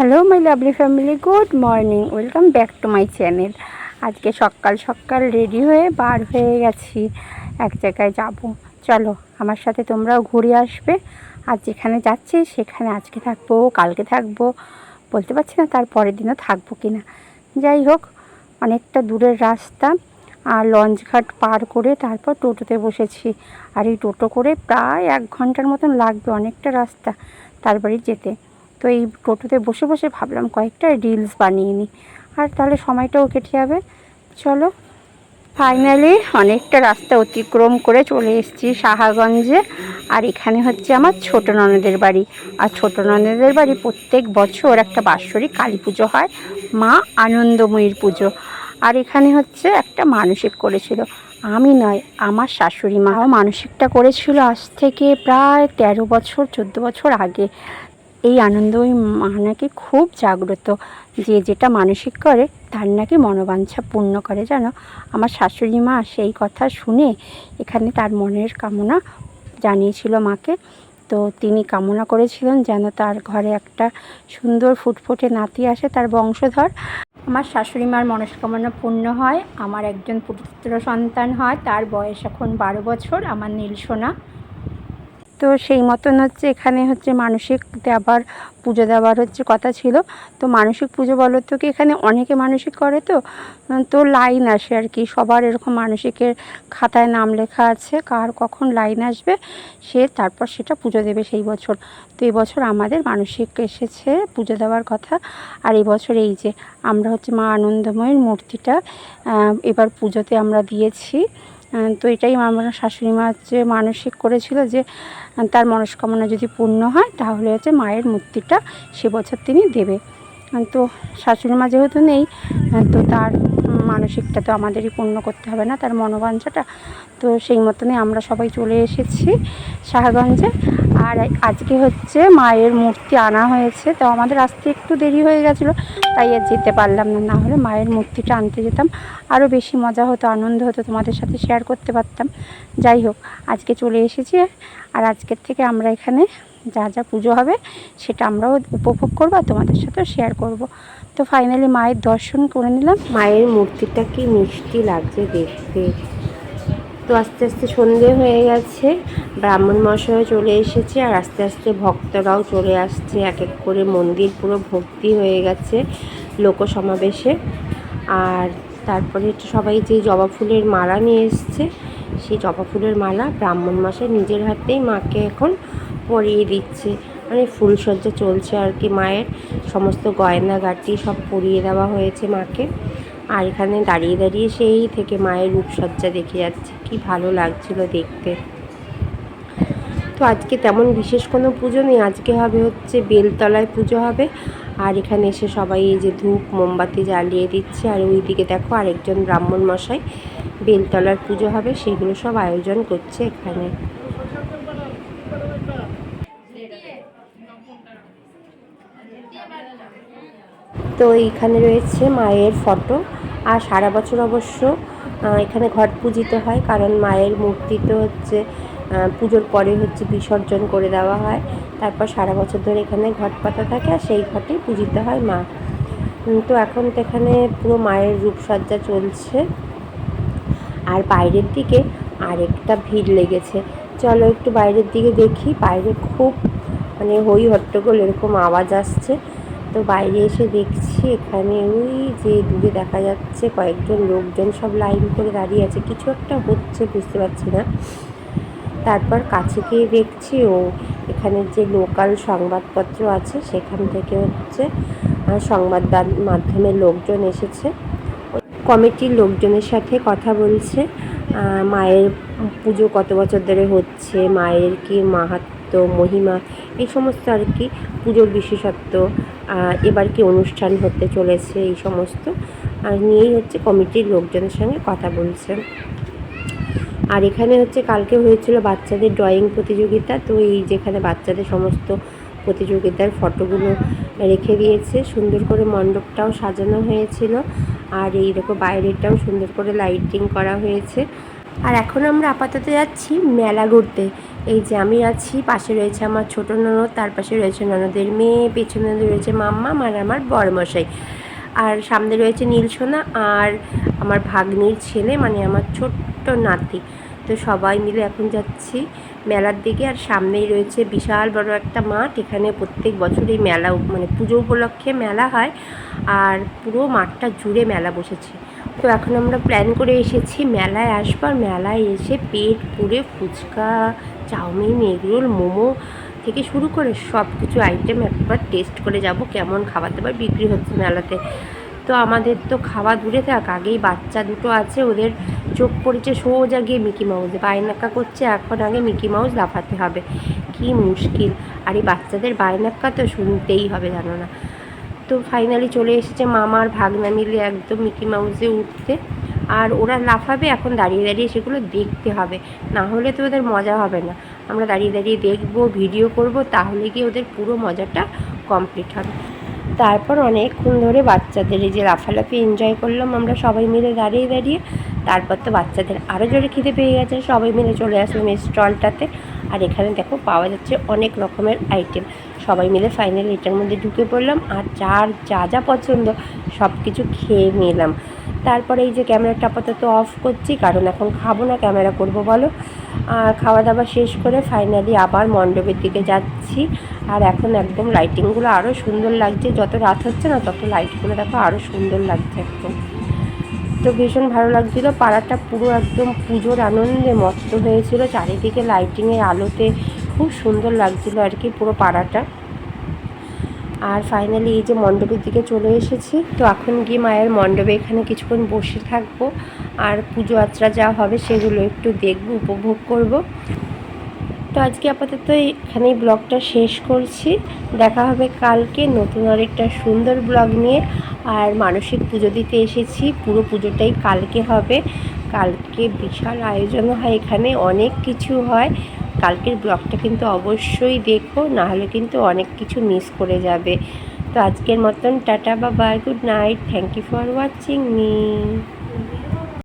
Hello my lovely family good morning welcome back to my channel আজকে সকাল সকাল ready হয়ে বার হয়ে গেছি। এক জায়গায় যাব। চলো, আমার সাথে তোমরাও ঘুরে আসবে। আর যেখানে যাচ্ছি, সেখানে আজকে থাকব, কালকে থাকব। বলতে পারছি না তার পরের দিনও থাকব কি না যাই হোক, অনেকটা দূরের রাস্তা। আর লঞ্চ ঘাট পার করে তারপর টোটোতে বসেছি। আর এই টোটো করে প্রায় এক ঘণ্টার মতন লাগবে অনেকটা রাস্তা। তার বাড়ি যেতে। তো এই টোটোতে বসে বসে ভাবলাম কয়েকটা রিলস বানিয়ে নিই। আর তাহলে সময়টাও কেটে যাবে। চলো ফাইনালি অনেকটা রাস্তা অতিক্রম করে চলে এসেছি সাহাগঞ্জে। আর এখানে হচ্ছে আমার ছোট ননদের বাড়ি। আর ছোট ননদের বাড়ি প্রত্যেক বছর একটা বাৎসরিক কালী পুজো হয়, মা আনন্দময়ীর পুজো। আর এখানে হচ্ছে একটা মানসিক করেছিল। আমি নয়, আমার শাশুড়ি মাও মানসিকটা করেছিল আজ থেকে প্রায় তেরো বছর, চোদ্দ বছর আগে। এই আনন্দময়ী মা নাকি খুব জাগ্রত যে যেটা মানসিক করে, তার নাকি মনোবাঞ্ছা পূর্ণ করে, জানো? আমার শাশুড়ি মা সেই কথা শুনে এখানে তার মনের কামনা জানিয়েছিল মাকে। তো তিনি কামনা করেছিলেন যেন তার ঘরে একটা সুন্দর ফুটফুটে নাতি আসে, তার বংশধর। আমার শাশুড়ি মার মনস্কামনা পূর্ণ হয়। আমার একজন পুত্র সন্তান হয়, তার বয়স এখন বারো বছর, আমার নীল সোনা তো সেই মতন হচ্ছে এখানে হচ্ছে মানসিক দেওয়ার পুজো দেওয়ার হচ্ছে কথা ছিল। তো মানসিক পুজো বলো তো কি এখানে অনেকে মানসিক করে তো? তো লাইন আসে আর কি, সবার এরকম মানসিকের খাতায় নাম লেখা আছে, কার কখন লাইন আসবে, সে তারপর সেটা পুজো দেবে সেই বছর। তো এই বছর আমাদের মানসিক এসেছে পুজো দেওয়ার কথা। আর এই বছর এই যে আমরা হচ্ছে মা আনন্দময়ের মূর্তিটা এবার পুজোতে আমরা দিয়েছি। তো এটাই আমার শাশুড়ি মা হচ্ছে মানসিক করেছিল যে তার মনস্কামনা যদি পূর্ণ হয়, তাহলে হচ্ছে মায়ের মূর্তিটা সে বছর তিনি দেবে। তো শাশুড়ি মা যেহেতু নেই তো তার মানসিকটা তো আমাদেরই পূর্ণ করতে হবে না, তার মনোবাঞ্ছাটা। তো সেই মতনই আমরা সবাই চলে এসেছি শাহগঞ্জে আর আজকে হচ্ছে মায়ের মূর্তি আনা হয়েছে, তো আমাদের আসতে একটু দেরি হয়ে গেছিল, তাই আর যেতে পারলাম না। না হলে মায়ের মূর্তিটা আনতে যেতাম। আরও বেশি মজা হতো, আনন্দ হতো, তোমাদের সাথে শেয়ার করতে পারতাম। যাই হোক, আজকে চলে এসেছি আর আজকের থেকে আমরা এখানে যা যা পুজো হবে সেটা আমরাও উপভোগ করব আর তোমাদের সাথেও শেয়ার করব। তো ফাইনালি মায়ের দর্শন করে নিলাম। মায়ের মূর্তিটা কি মিষ্টি লাগছে দেখতে। তো আস্তে আস্তে সন্ধে হয়ে গেছে। ব্রাহ্মণ মশাইও চলে এসেছে আর আস্তে আস্তে ভক্তরাও চলে আসছে। এক এক করে মন্দির পুরো ভর্তি হয়ে গেছে লোক সমাবেশে আর তারপরে সবাই যে জবা ফুলের মালা নিয়ে এসছে, সেই জবা ফুলের মালা ব্রাহ্মণ মশাই নিজের হাতেই মাকে এখন পরিয়ে দিচ্ছে। মানে ফুলসজ্জা চলছে আর কি মায়ের। সমস্ত গয়না গয়নাগাটি সব পরিয়ে দেওয়া হয়েছে মাকে। আর এখানে দাঁড়িয়ে দাঁড়িয়ে সেই থেকে মায়ের রূপসজ্জা দেখে যাচ্ছে। কি ভালো লাগছিল দেখতে। তো আজকে তেমন বিশেষ কোনো পুজো নেই। আজকে হবে হচ্ছে বেলতলায় পুজো হবে। আর এখানে এসে সবাই এই যে ধূপ, মোমবাতি জ্বালিয়ে দিচ্ছে। আর ওইদিকে দেখো আরেকজন ব্রাহ্মণ মশাই বেলতলার পুজো হবে। সেগুলো সব আয়োজন করছে এখানে। তো এইখানে রয়েছে মায়ের ফটো। আর সারা বছর অবশ্য এখানে ঘট পূজিত হয়, কারণ মায়ের মূর্তি তো হচ্ছে পুজোর পরে হচ্ছে বিসর্জন করে দেওয়া হয়। তারপর সারা বছর ধরে এখানে ঘট পাতা থাকে, আর সেই ঘটে পূজিত হয় মা। তো এখন তো এখানে পুরো মায়ের রূপসজ্জা চলছে। আর বাইরের দিকে আরেকটা ভিড় লেগেছে। চলো একটু বাইরের দিকে দেখি, বাইরে খুব মানে হই হট্টগোল এরকম আওয়াজ আসছে। তো বাইরে এসে দেখছি এখানে ওই যে দূরে দেখা যাচ্ছে কয়েকজন লোকজন সব লাইন করে দাঁড়িয়ে আছে। কিছু একটা হচ্ছে, বুঝতে পারছি না। তারপর কাছে গিয়ে দেখছি ও এখানে যে লোকাল সংবাদপত্র আছে সেখান থেকে হচ্ছে সংবাদ মাধ্যমের লোকজন এসেছে। কমিটির লোকজনের সাথে কথা বলছে। মায়ের পুজো কত বছর ধরে হচ্ছে, মায়ের কি মাহাত্ম মহিমা, এই সমস্ত আর কি পুজোর বিশেষত্ব এবার কি অনুষ্ঠান হতে চলেছে, এই সমস্ত, আর নিয়েই হচ্ছে কমিটির লোকজনের সঙ্গে কথা বলছে। আর এখানে হচ্ছে কালকে হয়েছিল বাচ্চাদের ড্রয়িং প্রতিযোগিতা, তো এই যেখানে বাচ্চাদের সমস্ত প্রতিযোগিতার ফটোগুলো রেখে দিয়েছে, সুন্দর করে মণ্ডপটাও সাজানো হয়েছিল, আর এই দেখো বাইরেটাও সুন্দর করে লাইটিং করা হয়েছে। আর এখন আমরা আপাতত যাচ্ছি মেলা ঘুরতে। এই যে আমি আছি, পাশে রয়েছে আমার ছোট ননদ, তার পাশে রয়েছে ননদের মেয়ে, পেছনে রয়েছে মাম্মা আর আমার বড়মশাই আর সামনে রয়েছে নীলসোনা আর আমার ভাগ্নির ছেলে মানে আমার ছোট্ট নাতি। তো সবাই মিলে এখন যাচ্ছি মেলার দিকে। আর সামনেই রয়েছে বিশাল বড় একটা মাঠ। এখানে প্রত্যেক বছর এই মেলা মানে পুজো উপলক্ষে মেলা হয়। আর পুরো মাঠটা জুড়ে মেলা বসেছে। তো এখন আমরা প্ল্যান করে এসেছি মেলায় আসবার মেলায় এসে পেট পুড়ে ফুচকা, চাউমিন এগরোল মোমো থেকে শুরু করে সব কিছু আইটেম একবার টেস্ট করে যাব কেমন খাবার দাবার বিক্রি হচ্ছে মেলাতে। তো আমাদের তো খাওয়া দূরে থাক, আগেই বাচ্চা দুটো আছে, ওদের চোখ পড়েছে সোজা গিয়ে মিকি মাউসে বায়নাক্কা করছে, এখন আগে মিকি মাউস লাফাতে হবে। কি মুশকিল। আর এই বাচ্চাদের বায়নাক্কা তো শুনতেই হবে, জানো না। তো ফাইনালি চলে এসেছে মামার ভাগনা মিলে একদম মিকি মাউসে উঠতে। আর ওরা লাফাবে, এখন দাঁড়িয়ে দাঁড়িয়ে সেগুলো দেখতে হবে। না হলে তো ওদের মজা হবে না। আমরা দাঁড়িয়ে দাঁড়িয়ে দেখব ভিডিও করব, তাহলে কি ওদের পুরো মজাটা কমপ্লিট হবে। তারপর অনেকক্ষণ ধরে বাচ্চাদের এই যে লাফালাফি এনজয় করলাম আমরা সবাই মিলে দাঁড়িয়ে দাঁড়িয়ে। তারপর তো বাচ্চাদের আরও জোরে খিদে পেয়ে গেছে, সবাই মিলে চলে আসলাম এই স্টলটাতে আর এখানে দেখো পাওয়া যাচ্ছে অনেক রকমের আইটেম সবাই মিলে ফাইনালি এটার মধ্যে ঢুকে পড়লাম আর যার যা যা পছন্দ সব কিছু খেয়ে নিলাম। তারপরে এই যে ক্যামেরাটা আপাতত অফ করছি, কারণ এখন খাব না ক্যামেরা করব বলো। আর খাওয়া দাওয়া শেষ করে ফাইনালি আবার মণ্ডপের দিকে যাচ্ছি। আর এখন একদম লাইটিংগুলো আরও সুন্দর লাগছে। যত রাত হচ্ছে না, তত লাইটগুলো দেখো আরও সুন্দর লাগছে একদম তো ভীষণ ভালো লাগছিল। পাড়াটা পুরো একদম পুজোর আনন্দে মস্ত হয়েছিল। চারিদিকে লাইটিংয়ের আলোতে খুব সুন্দর লাগছিল আর কি পুরো পাড়াটা। আর ফাইনালি এই যে মণ্ডপের দিকে চলে এসেছি। তো এখন গিয়ে মায়ের মণ্ডপে এখানে কিছুক্ষণ বসে থাকব। আর পুজো আচরা যা হবে সেগুলো একটু দেখব, উপভোগ করব। তো আজকে আপাতত এখানেই ব্লগটা শেষ করছি। দেখা হবে কালকে নতুন আরেকটা সুন্দর ব্লগ নিয়ে। আর মানসিক পুজো দিতে এসেছি। পুরো পুজোটাই কালকে হবে। কালকে বিশাল আয়োজন হয় এখানে, অনেক কিছু হয়। কালকের ব্লগটা কিন্তু অবশ্যই দেখো, নাহলে কিন্তু অনেক কিছু মিস করে যাবে। তো আজকের মতন টাটা বা bye good night thank you for watching me